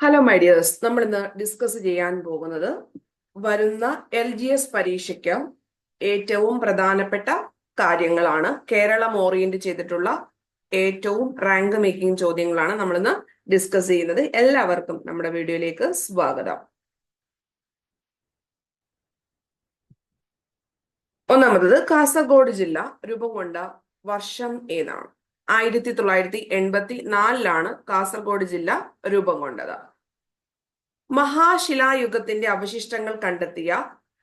Hello my dears നമ്മൾ ഇന്ന് discuss ചെയ്യാൻ പോകുന്നത് വരുന്ന എൽ ജി എസ് പരീക്ഷയ്ക്ക് ഏറ്റവും പ്രധാനപ്പെട്ട കാര്യങ്ങളാണ്. കേരളം ഓറിയന്റ് ചെയ്തിട്ടുള്ള ഏറ്റവും റാങ്ക് മേക്കിംഗ് ചോദ്യങ്ങളാണ് നമ്മൾ ഇന്ന് ഡിസ്കസ് ചെയ്യുന്നത്. എല്ലാവർക്കും നമ്മുടെ വീഡിയോയിലേക്ക് സ്വാഗതം. ഒന്നാമത്തത് കാസർഗോഡ് ജില്ല രൂപം കൊണ്ട വർഷം ഏതാണ്? ആയിരത്തി തൊള്ളായിരത്തി എൺപത്തി നാലിലാണ് കാസർഗോഡ് ജില്ല രൂപം കൊണ്ടത്. മഹാശിലായുഗത്തിന്റെ അവശിഷ്ടങ്ങൾ കണ്ടെത്തിയ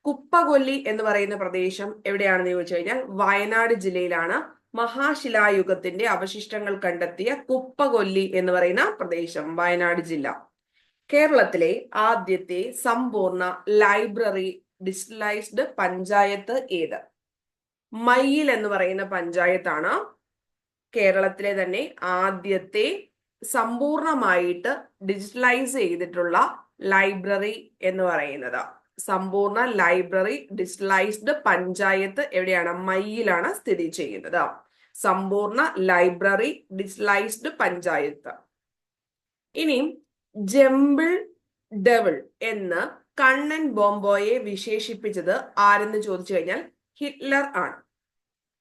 കുപ്പകൊല്ലി എന്ന് പറയുന്ന പ്രദേശം എവിടെയാണെന്ന് ചോദിച്ചു കഴിഞ്ഞാൽ വയനാട് ജില്ലയിലാണ് മഹാശിലായുഗത്തിന്റെ അവശിഷ്ടങ്ങൾ കണ്ടെത്തിയ കുപ്പകൊല്ലി എന്ന് പറയുന്ന പ്രദേശം വയനാട് ജില്ല. കേരളത്തിലെ ആദ്യത്തെ സമ്പൂർണ ലൈബ്രറി ഡിജിറ്റലൈസ്ഡ് പഞ്ചായത്ത് ഏത്? മയ്യിൽ എന്ന് പറയുന്ന പഞ്ചായത്താണ് കേരളത്തിലെ തന്നെ ആദ്യത്തെ സമ്പൂർണമായിട്ട് ഡിജിറ്റലൈസ് ചെയ്തിട്ടുള്ള ലൈബ്രറി എന്ന് പറയുന്നത്. സമ്പൂർണ ലൈബ്രറി ഡിജിറ്റലൈസ്ഡ് പഞ്ചായത്ത് എവിടെയാണ്? മയ്യിലാണ് സ്ഥിതി ചെയ്യുന്നത്. സമ്പൂർണ ലൈബ്രറി ഡിജിറ്റലൈസ്ഡ് പഞ്ചായത്ത്. ഇനി ജംബിൾ ഡെവിൾ എന്ന് കണ്ണൻ ബോംബോയെ വിശേഷിപ്പിച്ചത് ആരെന്ന് ചോദിച്ചു കഴിഞ്ഞാൽ ഹിറ്റ്ലർ ആണ്.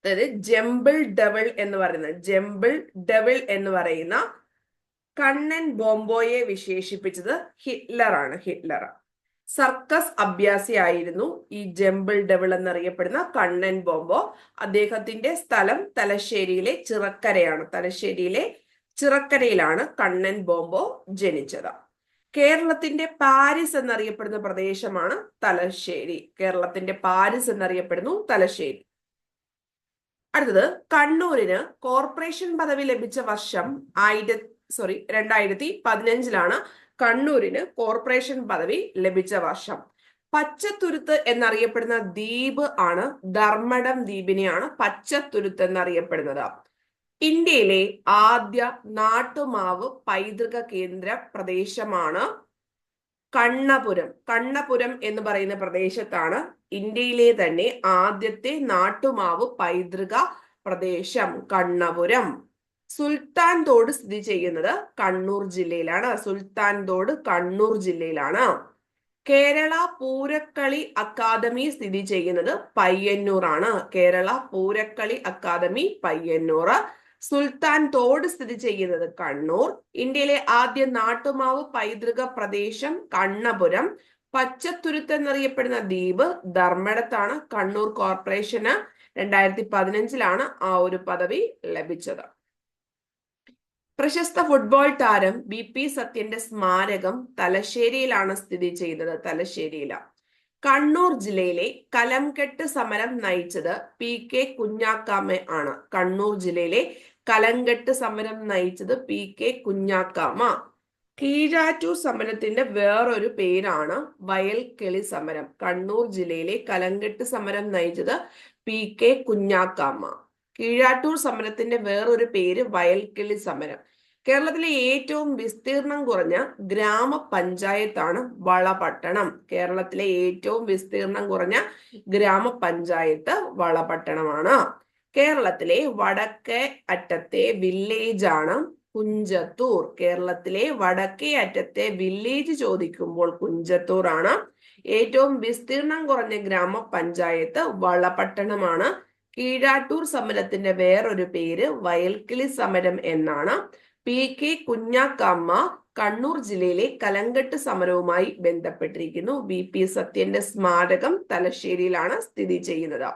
അതായത് ജംബിൾ ഡെവിൾ എന്ന് പറയുന്ന ജംബിൾ ഡെവിൾ എന്ന് പറയുന്ന കണ്ണൻ ബോംബോയെ വിശേഷിപ്പിച്ചത് ഹിറ്റ്ലറാണ് ഹിറ്റ്ലർ. സർക്കസ് അഭ്യാസിയായിരുന്നു ഈ ജംബിൾ ഡെവിൾ എന്നറിയപ്പെടുന്ന കണ്ണൻ ബോംബോ. അദ്ദേഹത്തിന്റെ സ്ഥലം തലശ്ശേരിയിലെ ചിറക്കരയാണ് തലശ്ശേരിയിലെ ചിറക്കരയിലാണ് കണ്ണൻ ബോംബോ ജനിച്ചത്. കേരളത്തിന്റെ പാരീസ് എന്നറിയപ്പെടുന്ന പ്രദേശമാണ് തലശ്ശേരി. കേരളത്തിന്റെ പാരീസ് എന്നറിയപ്പെടുന്നു തലശ്ശേരി. അടുത്തത് കണ്ണൂരിന് കോർപ്പറേഷൻ പദവി ലഭിച്ച വർഷം ആയിര സോറി രണ്ടായിരത്തി പതിനഞ്ചിലാണ് കണ്ണൂരിന് കോർപ്പറേഷൻ പദവി ലഭിച്ച വർഷം. പച്ചത്തുരുത്ത് എന്നറിയപ്പെടുന്ന ദ്വീപ് ആണ് ധർമ്മടം ദ്വീപിനെയാണ് പച്ചത്തുരുത്ത് എന്നറിയപ്പെടുന്നത്. ഇന്ത്യയിലെ ആദ്യ നാട്ടുമാവ് പൈതൃക കേന്ദ്ര പ്രദേശമാണ് കണ്ണപുരം. കണ്ണപുരം എന്ന് പറയുന്ന പ്രദേശത്താണ് ഇന്ത്യയിലെ തന്നെ ആദ്യത്തെ നാട്ടുമാവ് പൈതൃക പ്രദേശം കണ്ണപുരം. സുൽത്താൻ തോട് സ്ഥിതി ചെയ്യുന്നത് കണ്ണൂർ ജില്ലയിലാണ്. സുൽത്താൻ തോട് കണ്ണൂർ ജില്ലയിലാണ്. കേരള പൂരക്കളി അക്കാദമി സ്ഥിതി ചെയ്യുന്നത് പയ്യന്നൂർ ആണ് കേരള പൂരക്കളി അക്കാദമി പയ്യന്നൂർ സുൽത്താൻ തോട് സ്ഥിതി ചെയ്യുന്നത് കണ്ണൂർ. ഇന്ത്യയിലെ ആദ്യ നാട്ടുമാവ് പൈതൃക പ്രദേശം കണ്ണപുരം. പച്ചത്തുരുത്ത് എന്നറിയപ്പെടുന്ന ദ്വീപ് ധർമ്മടത്താണ്. കണ്ണൂർ കോർപ്പറേഷന് രണ്ടായിരത്തി പതിനഞ്ചിലാണ് ആ ഒരു പദവി ലഭിച്ചത്. പ്രശസ്ത ഫുട്ബോൾ താരം ബി പി സത്യന്റെ സ്മാരകം തലശ്ശേരിയിലാണ് സ്ഥിതി ചെയ്യുന്നത് തലശ്ശേരിയിലാണ് കണ്ണൂർ ജില്ലയിലെ കലംകെട്ട് സമരം നയിച്ചത് പി കെ കുഞ്ഞാക്കാമ ആണ്. കണ്ണൂർ ജില്ലയിലെ കലംകെട്ട് സമരം നയിച്ചത് പി കെ കുഞ്ഞാക്കാമ. കീഴാറ്റൂർ സമരത്തിന്റെ വേറൊരു പേരാണ് വയൽക്കിളി സമരം. കണ്ണൂർ ജില്ലയിലെ കലങ്കെട്ട് സമരം നയിച്ചത് പി കെ കുഞ്ഞാക്കാമ്മ. കീഴാറ്റൂർ സമരത്തിന്റെ വേറൊരു പേര് വയൽക്കിളി സമരം. കേരളത്തിലെ ഏറ്റവും വിസ്തീർണം കുറഞ്ഞ ഗ്രാമപഞ്ചായത്താണ് വളപട്ടണം. കേരളത്തിലെ ഏറ്റവും വിസ്തീർണം കുറഞ്ഞ ഗ്രാമപഞ്ചായത്ത് വളപട്ടണമാണ്. കേരളത്തിലെ വടക്കേ അറ്റത്തെ വില്ലേജാണ് കുഞ്ചത്തൂർ കേരളത്തിലെ വടക്കേ അറ്റത്തെ വില്ലേജ് ചോദിക്കുമ്പോൾ കുഞ്ചത്തൂർ ആണ് ഏറ്റവും വിസ്തീർണം കുറഞ്ഞ ഗ്രാമപഞ്ചായത്ത് വളപട്ടണമാണ്. കീഴാട്ടൂർ സമരത്തിന്റെ വേറൊരു പേര് വയൽക്കിളി സമരം എന്നാണ്. പി കെ കുഞ്ഞാക്കമ്മ കണ്ണൂർ ജില്ലയിലെ കലങ്കട്ട് സമരവുമായി ബന്ധപ്പെട്ടിരിക്കുന്നു. വി പി സത്യന്റെ സ്മാരകം തലശ്ശേരിയിലാണ് സ്ഥിതി ചെയ്യുന്നത്.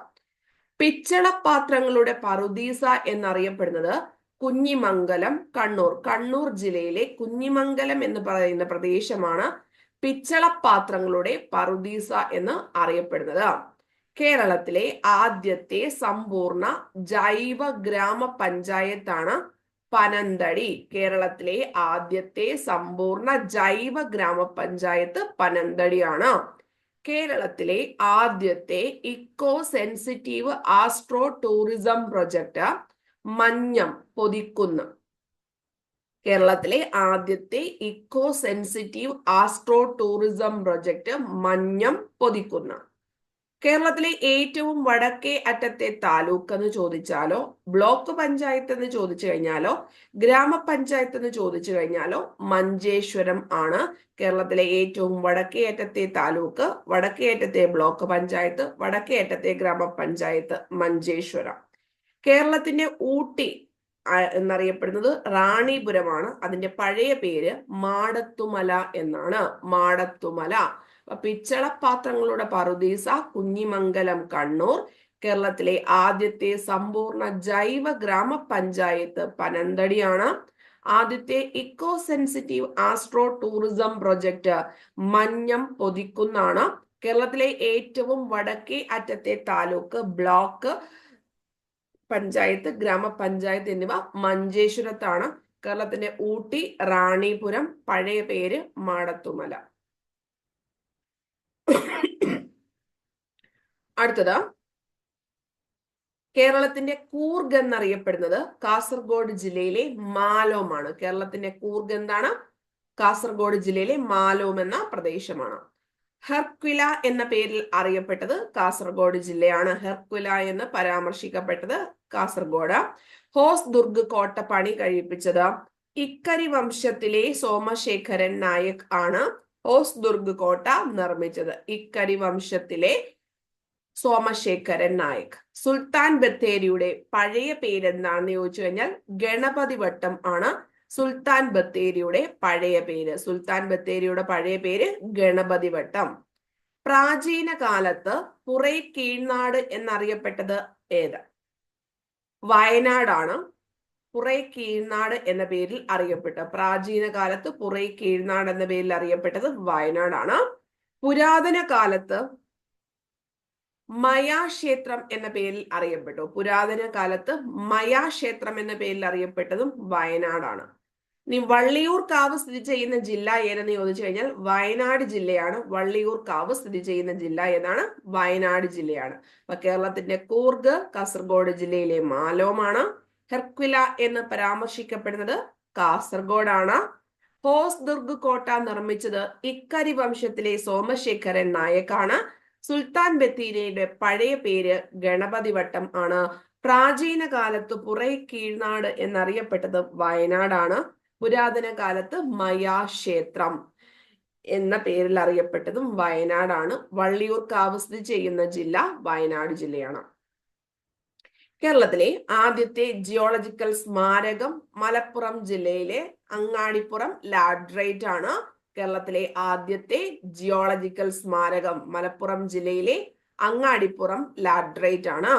പിച്ചളപാത്രങ്ങളുടെ പറുദീസ എന്നറിയപ്പെടുന്നത് കുഞ്ഞിമംഗലം കണ്ണൂർ. കണ്ണൂർ ജില്ലയിലെ കുഞ്ഞിമംഗലം എന്ന് പറയുന്ന പ്രദേശമാണ് പിച്ചളപാത്രങ്ങളുടെ പറുദീസ എന്ന് അറിയപ്പെടുന്നത്. കേരളത്തിലെ ആദ്യത്തെ സമ്പൂർണ ജൈവ ഗ്രാമ പഞ്ചായത്താണ് പനന്തടി. കേരളത്തിലെ ആദ്യത്തെ സമ്പൂർണ ജൈവ ഗ്രാമപഞ്ചായത്ത് പനന്തടിയാണ്. കേരളത്തിലെ ആദ്യത്തെ eco sensitive astro tourism project മഞ്ഞം പൊതിക്കുന്ന. കേരളത്തിലെ ആദ്യത്തെ eco sensitive astro tourism project മഞ്ഞം പൊതിക്കുന്ന. കേരളത്തിലെ ഏറ്റവും വടക്കേ അറ്റത്തെ താലൂക്ക് എന്ന് ചോദിച്ചാലോ ബ്ലോക്ക് പഞ്ചായത്ത് എന്ന് ചോദിച്ചു കഴിഞ്ഞാലോ ഗ്രാമപഞ്ചായത്ത് എന്ന് ചോദിച്ചു കഴിഞ്ഞാലോ മഞ്ചേശ്വരം ആണ് കേരളത്തിലെ ഏറ്റവും വടക്കേ അറ്റത്തെ താലൂക്ക് വടക്കേ അറ്റത്തെ ബ്ലോക്ക് പഞ്ചായത്ത് വടക്കേ അറ്റത്തെ ഗ്രാമപഞ്ചായത്ത് മഞ്ചേശ്വരം. കേരളത്തിന്റെ ഊട്ടി എന്നറിയപ്പെടുന്നത് റാണിപുരമാണ്. അതിന്റെ പഴയ പേര് മാടത്തുമല എന്നാണ്. മാടത്തുമല. പിച്ചളപാത്രങ്ങളുടെ പറുദീസ കുഞ്ഞിമംഗലം കണ്ണൂർ. കേരളത്തിലെ ആദ്യത്തെ സമ്പൂർണ ജൈവ ഗ്രാമപഞ്ചായത്ത് പനന്തടിയാണ്. ആദ്യത്തെ eco sensitive astro tourism project മഞ്ഞം പൊതിക്കുന്നാണ് കേരളത്തിലെ ഏറ്റവും വടക്കേ അറ്റത്തെ താലൂക്ക് ബ്ലോക്ക് പഞ്ചായത്ത് ഗ്രാമപഞ്ചായത്ത് എന്നിവ മഞ്ചേശ്വരത്താണ്. കേരളത്തിന്റെ ഊട്ടി റാണിപുരം പഴയ പേര് മാടത്തുമല. അടുത്തത്. കേരളത്തിന്റെ കൂർഗ് എന്നറിയപ്പെടുന്നത് കാസർഗോഡ് ജില്ലയിലെ മാലോമാണ്. കേരളത്തിന്റെ കൂർഗ് എന്താണ്? കാസർഗോഡ് ജില്ലയിലെ മാലോം എന്ന പ്രദേശമാണ്. ഹെർക്വില എന്ന പേരിൽ അറിയപ്പെട്ടത് കാസർഗോഡ് ജില്ലയാണ്. ഹെർക്വില എന്ന് പരാമർശിക്കപ്പെട്ടത് കാസർഗോഡ്. ഹോസ് ദുർഗ് കോട്ട പണി കഴിപ്പിച്ചത് ഇക്കരി വംശത്തിലെ സോമശേഖരൻ നായക് ആണ് ഹോസ് ദുർഗ് കോട്ട നിർമ്മിച്ചത്. ഇക്കരി വംശത്തിലെ സോമശേഖരൻ നായക്. സുൽത്താൻ ബത്തേരിയുടെ പഴയ പേരെന്താണെന്ന് ചോദിച്ചു കഴിഞ്ഞാൽ ഗണപതി വട്ടം ആണ്. സുൽത്താൻ ബത്തേരിയുടെ പഴയ പേര്. സുൽത്താൻ ബത്തേരിയുടെ പഴയ പേര് ഗണപതി വട്ടം പ്രാചീന കാലത്ത് പുറൈ കീഴ്നാട് എന്നറിയപ്പെട്ടത് ഏത്? വയനാടാണ്. പുറൈ കീഴ്നാട് എന്ന പേരിൽ അറിയപ്പെട്ട പ്രാചീന കാലത്ത് പുറൈ കീഴ്നാട് എന്ന പേരിൽ അറിയപ്പെട്ടത് വയനാടാണ്. പുരാതന കാലത്ത് മയാക്ഷേത്രം എന്ന പേരിൽ അറിയപ്പെട്ടു. പുരാതന കാലത്ത് മയാക്ഷേത്രം എന്ന പേരിൽ അറിയപ്പെട്ടതും വയനാടാണ്. ഇനി വള്ളിയൂർക്കാവ് സ്ഥിതി ചെയ്യുന്ന ജില്ല ഏതെന്ന് ചോദിച്ചു കഴിഞ്ഞാൽ വയനാട് ജില്ലയാണ്. വള്ളിയൂർക്കാവ് സ്ഥിതി ചെയ്യുന്ന ജില്ല ഏതാണ്? വയനാട് ജില്ലയാണ്. അപ്പൊ കേരളത്തിന്റെ കൂർഗ് കാസർഗോഡ് ജില്ലയിലെ മാലോമാണ്. ഹെർക്വില എന്ന് പരാമർശിക്കപ്പെടുന്നത് കാസർഗോഡാണ്. ഹോസ് ദുർഗ് കോട്ട നിർമ്മിച്ചത് ഇക്കരി വംശത്തിലെ സോമശേഖരൻ നായക്കാണ്. സുൽത്താൻ ബത്തേരിയുടെ പഴയ പേര് ഗണപതിവട്ടം ആണ്. പ്രാചീന കാലത്ത് പുറൈ കീഴ്നാട് എന്നറിയപ്പെട്ടത് വയനാടാണ്. പുരാതന കാലത്ത് മയാക്ഷേത്രം എന്ന പേരിൽ അറിയപ്പെട്ടതും വയനാടാണ്. വള്ളിയൂർക്കാവ് സ്ഥിതി ചെയ്യുന്ന ജില്ല വയനാട് ജില്ലയാണ്. കേരളത്തിലെ ആദ്യത്തെ ജിയോളജിക്കൽ സ്മാരകം മലപ്പുറം ജില്ലയിലെ അങ്ങാടിപ്പുറം ലാഡ്രൈറ്റ് ആണ്. കേരളത്തിലെ ആദ്യത്തെ ജിയോളജിക്കൽ സ്മാരകം മലപ്പുറം ജില്ലയിലെ അങ്ങാടിപ്പുറം ലാഡ്രൈറ്റ് ആണ്.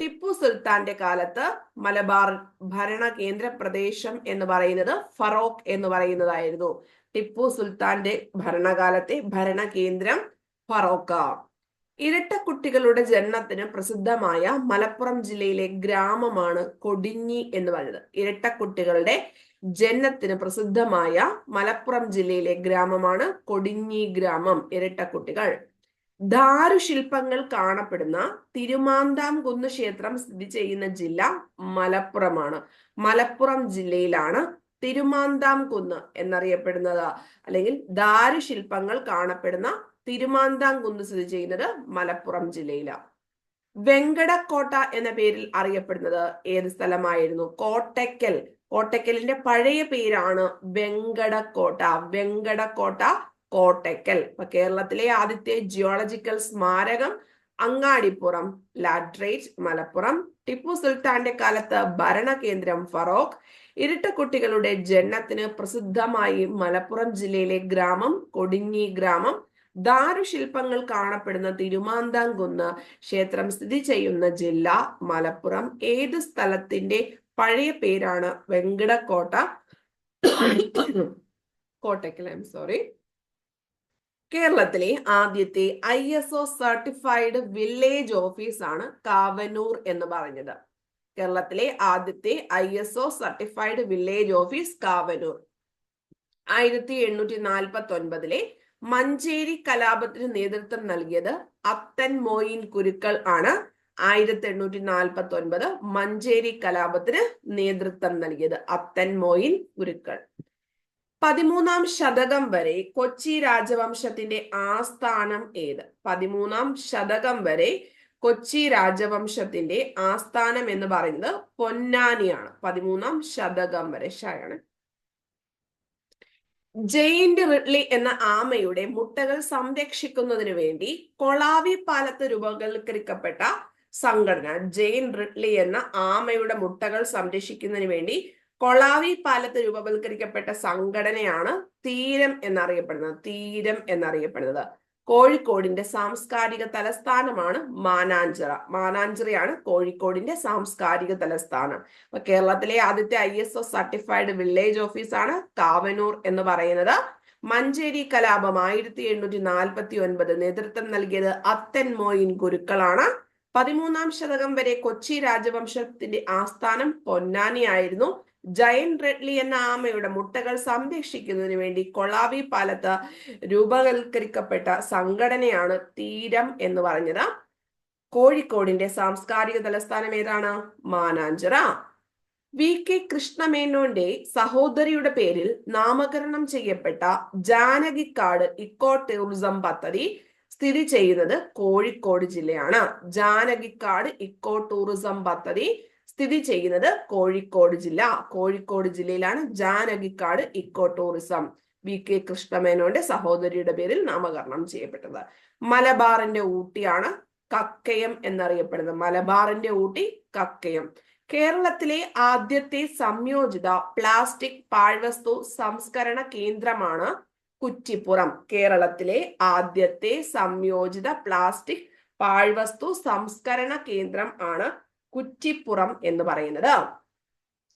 ടിപ്പു സുൽത്താന്റെ കാലത്ത് മലബാർ ഭരണ കേന്ദ്ര പ്രദേശം എന്ന് പറയുന്നത് ഫറോക്ക് എന്ന് പറയുന്നതായിരുന്നു. ടിപ്പു സുൽത്താന്റെ ഭരണകാലത്തെ ഭരണ കേന്ദ്രം ഫറോക്ക. ഇരട്ടക്കുട്ടികളുടെ ജനനത്തിന് പ്രസിദ്ധമായ മലപ്പുറം ജില്ലയിലെ ഗ്രാമമാണ് കൊടിഞ്ഞി എന്ന് പറയുന്നത്. ഇരട്ടക്കുട്ടികളുടെ ജനനത്തിന് പ്രസിദ്ധമായ മലപ്പുറം ജില്ലയിലെ ഗ്രാമമാണ് കൊടിഞ്ഞി ഗ്രാമം ഇരട്ടക്കുട്ടികൾ. ദാരുശില്പങ്ങൾ കാണപ്പെടുന്ന തിരുമാന്താംകുന്ന് ക്ഷേത്രം സ്ഥിതി ചെയ്യുന്ന ജില്ല മലപ്പുറമാണ്. മലപ്പുറം ജില്ലയിലാണ് തിരുമാന്താംകുന്ന് എന്നറിയപ്പെടുന്നത്. അല്ലെങ്കിൽ ദാരുശില്പങ്ങൾ കാണപ്പെടുന്ന തിരുമാന്താംകുന്ന് സ്ഥിതി ചെയ്യുന്നത് മലപ്പുറം ജില്ലയിലാണ് വെങ്കടക്കോട്ട എന്ന പേരിൽ അറിയപ്പെടുന്നത് ഏത് സ്ഥലമായിരുന്നു? കോട്ടയ്ക്കൽ. കോട്ടയ്ക്കലിന്റെ പഴയ പേരാണ് വെങ്കടക്കോട്ട. വെങ്കടക്കോട്ട കോട്ടയ്ക്കൽ. അപ്പൊ കേരളത്തിലെ ആദ്യത്തെ ജിയോളജിക്കൽ സ്മാരകം അങ്ങാടിപ്പുറം ലാഡ്രേറ്റ് മലപ്പുറം ടിപ്പു സുൽത്താന്റെ കാലത്ത് ഭരണകേന്ദ്രം ഫറോക്ക് ഇരട്ടക്കുട്ടികളുടെ ജനനത്തിന് പ്രസിദ്ധമായി മലപ്പുറം ജില്ലയിലെ ഗ്രാമം കൊടിഞ്ഞി ഗ്രാമം ദാരുശില്പങ്ങൾ കാണപ്പെടുന്ന തിരുമാന്താംകുന്ന് ക്ഷേത്രം സ്ഥിതി ചെയ്യുന്ന ജില്ല മലപ്പുറം. ഏത് സ്ഥലത്തിന്റെ പഴയ പേരാണ് Venkatakotta? Kottakkal I am sorry കേരളത്തിലെ ആദ്യത്തെ I S O certified village ഓഫീസാണ് കാവനൂർ എന്ന് പറഞ്ഞത്. കേരളത്തിലെ ആദ്യത്തെ I S O certified village office Kavanur. ആയിരത്തി എണ്ണൂറ്റി നാൽപ്പത്തി ഒൻപതിലെ മഞ്ചേരി കലാപത്തിന് നേതൃത്വം നൽകിയത് അത്തൻ മോയിൻ കുരുക്കൾ ആണ്. ആയിരത്തി എണ്ണൂറ്റി നാൽപ്പത്തി ഒൻപത് മഞ്ചേരി കലാപത്തിന് നേതൃത്വം നൽകിയത് അത്തൻ മോയിൻ കുരുക്കൾ. പതിമൂന്നാം ശതകം വരെ കൊച്ചി രാജവംശത്തിന്റെ ആസ്ഥാനം ഏത്? പതിമൂന്നാം ശതകം വരെ കൊച്ചി രാജവംശത്തിന്റെ ആസ്ഥാനം എന്ന് പറയുന്നത് പൊന്നാനിയാണ്. പതിമൂന്നാം ശതകം വരെ ഷായാണ് ജയിന്റ് റിഡ്ലി എന്ന ആമയുടെ മുട്ടകൾ സംരക്ഷിക്കുന്നതിന് വേണ്ടി കൊളാവി പാലത്ത് രൂപവൽക്കരിക്കപ്പെട്ട സംഘടന ജെയിൻ റിഡ്ലി എന്ന ആമയുടെ മുട്ടകൾ സംരക്ഷിക്കുന്നതിന് വേണ്ടി കൊളാവി പാലത്ത് രൂപവൽക്കരിക്കപ്പെട്ട സംഘടനയാണ് തീരം എന്നറിയപ്പെടുന്നത്. തീരം എന്നറിയപ്പെടുന്നത്. കോഴിക്കോടിന്റെ സാംസ്കാരിക തലസ്ഥാനമാണ് മാനാഞ്ചിറ. മാനാഞ്ചിറയാണ് കോഴിക്കോടിന്റെ സാംസ്കാരിക തലസ്ഥാനം. അപ്പൊ കേരളത്തിലെ ആദ്യത്തെ I S O certified village ഓഫീസാണ് കാവനൂർ എന്ന് പറയുന്നത്. മഞ്ചേരി കലാപം ആയിരത്തി എണ്ണൂറ്റി നാൽപ്പത്തി ഒൻപത് നേതൃത്വം നൽകിയത് അത്തൻ മോയിൻ ഗുരുക്കളാണ്. പതിമൂന്നാം ശതകം വരെ കൊച്ചി രാജവംശത്തിന്റെ ആസ്ഥാനം പൊന്നാനി ആയിരുന്നു. ജയൻ റെഡ്ലി എന്ന ആമയുടെ മുട്ടകൾ സംരക്ഷിക്കുന്നതിന് വേണ്ടി കൊളാവി പാലത്ത് രൂപവൽക്കരിക്കപ്പെട്ട സംഘടനയാണ് തീരം എന്ന് പറഞ്ഞത്. കോഴിക്കോടിന്റെ സാംസ്കാരിക തലസ്ഥാനം ഏതാണ്? മാനാഞ്ചിറ. വി. കെ. കൃഷ്ണമേനോന്റെ സഹോദരിയുടെ പേരിൽ നാമകരണം ചെയ്യപ്പെട്ട ജാനകിക്കാട് ഇക്കോ ടൂറിസം പദ്ധതി സ്ഥിതി ചെയ്യുന്നത് കോഴിക്കോട് ജില്ലയാണ്. ജാനകിക്കാട് ഇക്കോ ടൂറിസം പദ്ധതി സ്ഥിതി ചെയ്യുന്നത് കോഴിക്കോട് ജില്ല. കോഴിക്കോട് ജില്ലയിലാണ് Janakikkad eco tourism V K കൃഷ്ണമേനോന്റെ സഹോദരിയുടെ പേരിൽ നാമകരണം ചെയ്യപ്പെട്ടത്. മലബാറിന്റെ ഊട്ടിയാണ് കക്കയം എന്നറിയപ്പെടുന്നത്. മലബാറിന്റെ ഊട്ടി കക്കയം. കേരളത്തിലെ ആദ്യത്തെ സംയോജിത പ്ലാസ്റ്റിക് പാഴ്വസ്തു സംസ്കരണ കേന്ദ്രമാണ് കുറ്റിപ്പുറം. കേരളത്തിലെ ആദ്യത്തെ സംയോജിത പ്ലാസ്റ്റിക് പാഴ്വസ്തു സംസ്കരണ കേന്ദ്രം ആണ് കുറ്റിപ്പുറം എന്ന് പറയുന്നത്.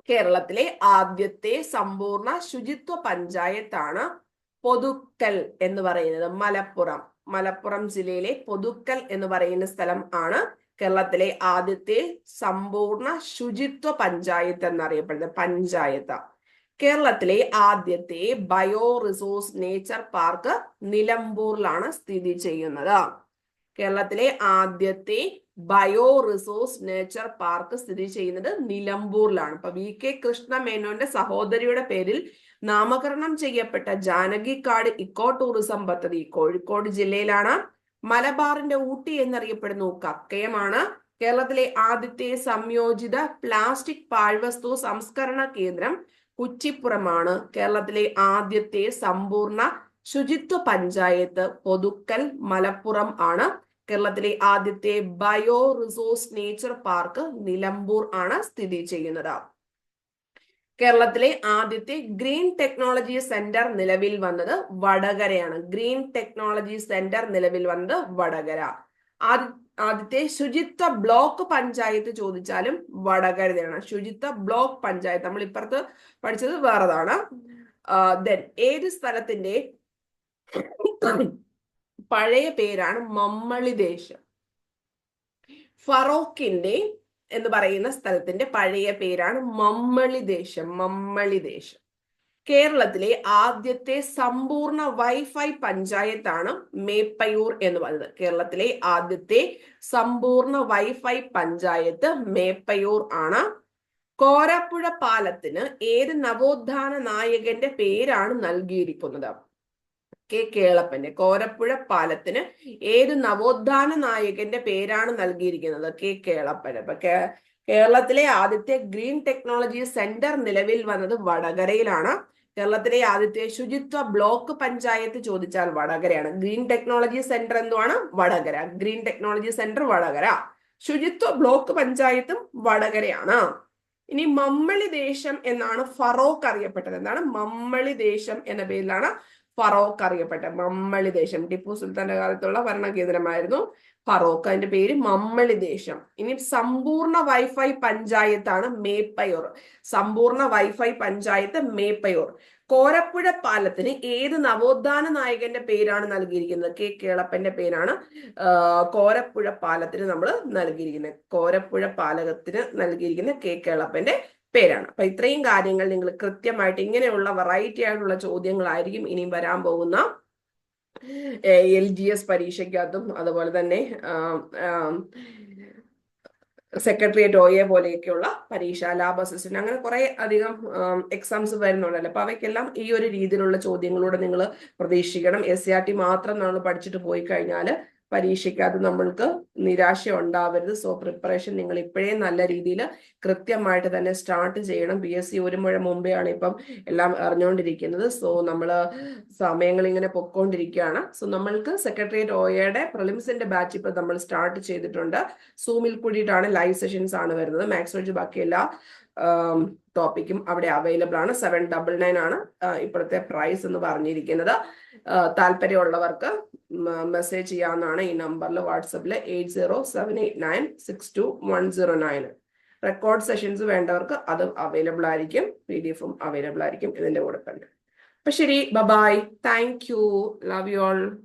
കേരളത്തിലെ ആദ്യത്തെ സമ്പൂർണ ശുചിത്വ പഞ്ചായത്താണ് പൊതുക്കൽ എന്ന് പറയുന്നത്. മലപ്പുറം. മലപ്പുറം ജില്ലയിലെ പൊതുക്കൽ എന്ന് പറയുന്ന സ്ഥലം ആണ് കേരളത്തിലെ ആദ്യത്തെ സമ്പൂർണ ശുചിത്വ പഞ്ചായത്ത് എന്നറിയപ്പെടുന്നത്. പഞ്ചായത്ത്. കേരളത്തിലെ ആദ്യത്തെ ബയോ റിസോഴ്സ് നേച്ചർ പാർക്ക് നിലമ്പൂരിലാണ് സ്ഥിതി ചെയ്യുന്നത്. കേരളത്തിലെ ആദ്യത്തെ ബയോ റിസോഴ്സ് നേച്ചർ പാർക്ക് സ്ഥിതി ചെയ്യുന്നത് നിലമ്പൂരിലാണ്. ഇപ്പൊ വി കെ കൃഷ്ണ മേനോന്റെ സഹോദരിയുടെ പേരിൽ നാമകരണം ചെയ്യപ്പെട്ട ജാനകിക്കാട് ഇക്കോ ടൂറിസം പദ്ധതി കോഴിക്കോട് ജില്ലയിലാണ്. മലബാറിന്റെ ഊട്ടി എന്നറിയപ്പെടുന്നു കക്കയമാണ് കേരളത്തിലെ ആദ്യത്തെ സംയോജിത പ്ലാസ്റ്റിക് പാഴ്വസ്തു സംസ്കരണ കേന്ദ്രം കുച്ചിപ്പുറമാണ് കേരളത്തിലെ ആദ്യത്തെ സമ്പൂർണ ശുചിത്വ പഞ്ചായത്ത് പൊതുക്കൽ മലപ്പുറം ആണ്. കേരളത്തിലെ ആദ്യത്തെ bio resource nature park Nilambur ആണ് സ്ഥിതി ചെയ്യുന്നത്. കേരളത്തിലെ ആദ്യത്തെ ഗ്രീൻ ടെക്നോളജി സെന്റർ നിലവിൽ വന്നത് വടകരയാണ്. ഗ്രീൻ ടെക്നോളജി സെന്റർ നിലവിൽ വന്നത് വടകര. ആദ്യത്തെ ശുചിത്വ ബ്ലോക്ക് പഞ്ചായത്ത് ചോദിച്ചാലും വടകരയാണ്. ശുചിത്വ ബ്ലോക്ക് പഞ്ചായത്ത് നമ്മൾ ഇപ്പുറത്ത് പഠിച്ചത് വേറെതാണ്. ദെൻ ഏത് സ്ഥലത്തിന്റെ പഴയ പേരാണ് മമ്മളി ദേശം. ഫറോക്കിന്റെ എന്ന് പറയുന്ന സ്ഥലത്തിന്റെ പഴയ പേരാണ് മമ്മളി ദേശം മമ്മളി ദേശം. കേരളത്തിലെ ആദ്യത്തെ സമ്പൂർണ വൈഫൈ പഞ്ചായത്താണ് മേപ്പയൂർ എന്ന് പറയുന്നത്. കേരളത്തിലെ ആദ്യത്തെ സമ്പൂർണ വൈഫൈ പഞ്ചായത്ത് മേപ്പയൂർ ആണ്. കോരപ്പുഴ പാലത്തിന് ഏത് നവോത്ഥാന നായകന്റെ പേരാണ് നൽകിയിരിക്കുന്നത്? കെ കേളപ്പന്റെ കോരപ്പുഴ പാലത്തിന് ഏത് നവോത്ഥാന നായകന്റെ പേരാണ് നൽകിയിരിക്കുന്നത്? കെ കേളപ്പൻ. അപ്പൊ കേരളത്തിലെ ആദ്യത്തെ ഗ്രീൻ ടെക്നോളജി സെന്റർ നിലവിൽ വന്നത് വടകരയിലാണ്. കേരളത്തിലെ ആദ്യത്തെ ശുചിത്വ ബ്ലോക്ക് പഞ്ചായത്ത് ചോദിച്ചാൽ വടകരയാണ്. ഗ്രീൻ ടെക്നോളജി സെന്റർ എന്തുവാണ്? Vadakara. Green technology centre Vadakara. ശുചിത്വ ബ്ലോക്ക് പഞ്ചായത്തും വടകരയാണ്. ഇനി മമ്മളി ദേശം എന്നാണ് ഫറോക്ക് അറിയപ്പെട്ടത്. എന്താണ്? മമ്മളി ദേശം എന്ന പേരിലാണ് ഫറോക്ക് അറിയപ്പെട്ട മമ്മളി ദേശം. ടിപ്പു സുൽത്താന്റെ കാലത്തുള്ള ഭരണ കേന്ദ്രമായിരുന്നു ഫറോക്ക്. അതിന്റെ പേര് മമ്മളി ദേശം. ഇനി സമ്പൂർണ വൈഫൈ പഞ്ചായത്താണ് മേപ്പയൂർ. സമ്പൂർണ വൈഫൈ പഞ്ചായത്ത് മേപ്പയൂർ. കോരപ്പുഴ പാലത്തിന് ഏത് നവോത്ഥാന നായകന്റെ പേരാണ് നൽകിയിരിക്കുന്നത്? കെ കേളപ്പന്റെ പേരാണ്. കോരപ്പുഴ പാലത്തിന് നമ്മൾ നൽകിയിരിക്കുന്നത്. കോരപ്പുഴ പാലകത്തിന് നൽകിയിരിക്കുന്ന കെ കേളപ്പന്റെ പേരാണ്. അപ്പൊ ഇത്രയും കാര്യങ്ങൾ നിങ്ങൾ കൃത്യമായിട്ട് ഇങ്ങനെയുള്ള വെറൈറ്റി ആയിട്ടുള്ള ചോദ്യങ്ങളായിരിക്കും ഇനിയും വരാൻ പോകുന്ന എൽ ജി എസ് പരീക്ഷയ്ക്കകത്തും അതുപോലെ തന്നെ സെക്രട്ടേറിയറ്റ് ഒയെ പോലെയൊക്കെയുള്ള പരീക്ഷ ലാബ് അസിസ്റ്റന്റ് അങ്ങനെ കുറെ അധികം എക്സാംസ് വരുന്നുണ്ടല്ലോ. അപ്പൊ അവയ്ക്കെല്ലാം ഈ ഒരു രീതിയിലുള്ള ചോദ്യങ്ങളോട് നിങ്ങൾ പ്രതീക്ഷിക്കണം. എസ് സി ആർ ടി മാത്രം നമ്മൾ പഠിച്ചിട്ട് പോയി കഴിഞ്ഞാൽ പരീക്ഷയ്ക്ക് അത് നമ്മൾക്ക് നിരാശ ഉണ്ടാവരുത്. സോ പ്രിപ്പറേഷൻ നിങ്ങൾ ഇപ്പോഴേ നല്ല രീതിയിൽ കൃത്യമായിട്ട് തന്നെ സ്റ്റാർട്ട് ചെയ്യണം. പി എസ് സി ഒരു മുഴ ആണ് ഇപ്പം എല്ലാം അറിഞ്ഞുകൊണ്ടിരിക്കുന്നത്. സോ നമ്മൾ സമയങ്ങൾ ഇങ്ങനെ പൊക്കോണ്ടിരിക്കുകയാണ്. സോ നമ്മൾക്ക് സെക്രട്ടേറിയറ്റ് ഒയുടെ പ്രിലിംസിന്റെ ബാച്ച് ഇപ്പം നമ്മൾ സ്റ്റാർട്ട് ചെയ്തിട്ടുണ്ട്. സൂമിൽ കൂടിയിട്ടാണ് ലൈവ് സെഷൻസ് ആണ് വരുന്നത്. ഒഴിച്ച് ബാക്കി എല്ലാ ടോപ്പിക്കും അവിടെ അവൈലബിൾ ആണ്. സെവൻ ഡബിൾ നയൻ ആണ് ഇപ്പോഴത്തെ പ്രൈസ് എന്ന് പറഞ്ഞിരിക്കുന്നത്. താല്പര്യമുള്ളവർക്ക് മെസ്സേജ് ചെയ്യാവുന്നതാണ് ഈ നമ്പറിൽ വാട്സപ്പിൽ eight zero seven eight nine six two one zero nine record sessions വേണ്ടവർക്ക് അത് അവൈലബിൾ ആയിരിക്കും. പി ഡി എഫും അവൈലബിൾ ആയിരിക്കും ഇതിന്റെ കൂടെ തന്നെ. അപ്പൊ ശരി bye bye thank you love you all